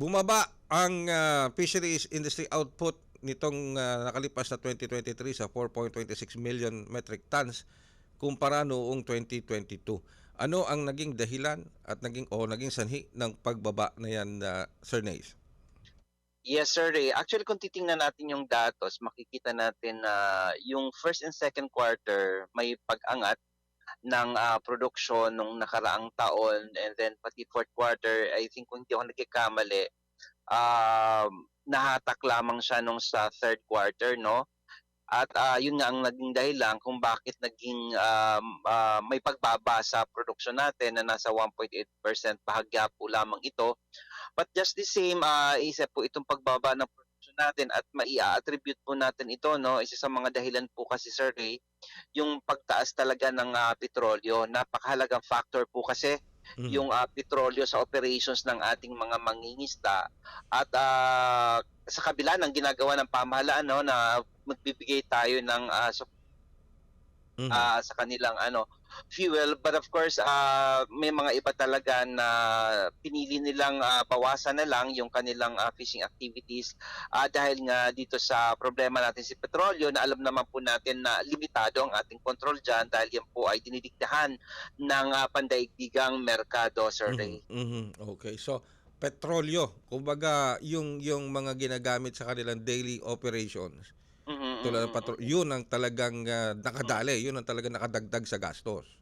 bumaba ang ah, fisheries industry output nitong ah, nakalipas na 2023 sa 4.26 million metric tons kumpara noong 2022. Ano ang naging dahilan at naging o naging sanhi ng pagbaba na yan, ah, Sir Nays? Yes, sir. eh. Actually, kung titingnan natin yung datos, makikita natin na yung first and second quarter may pag-angat ng ah, production nung nakaraang taon and then pati fourth quarter, I think kung hindi ako nagkikamali, um, nahatak lamang siya nung sa third quarter, no? At ah, yun nga ang naging dahilan kung bakit naging um, ah, may pagbaba sa production natin na nasa 1.8% bahagya po lamang ito But just the same, uh, isa po itong pagbaba ng natin at maia-attribute po natin ito, no? Isa sa mga dahilan po kasi, Sir Ray, yung pagtaas talaga ng ah, petrolyo. Napakahalagang factor po kasi Mhm. yung ah, petrolyo sa operations ng ating mga mangingisda at ah, sa kabila ng ginagawa ng pamahalaan no na magbibigay tayo ng ah, Mhm. ah, sa kanilang ano fuel but of course ah, may mga iba talaga na pinili nilang ah, bawasan na lang yung kanilang ah, fishing activities ah, dahil nga dito sa problema natin si petrolyo na alam naman po natin na limitado ang ating control dyan dahil yan po ay dinidiktahan ng ah, pandaigdigang merkado Sir Ray. Mhm, mhm. Okay. So, petrolyo, kumbaga yung yung mga ginagamit sa kanilang daily operations. Mhm, Tulad ng mhm, patro- yun ang talagang ah, nakadali, yun ang talagang nakadagdag sa gastos.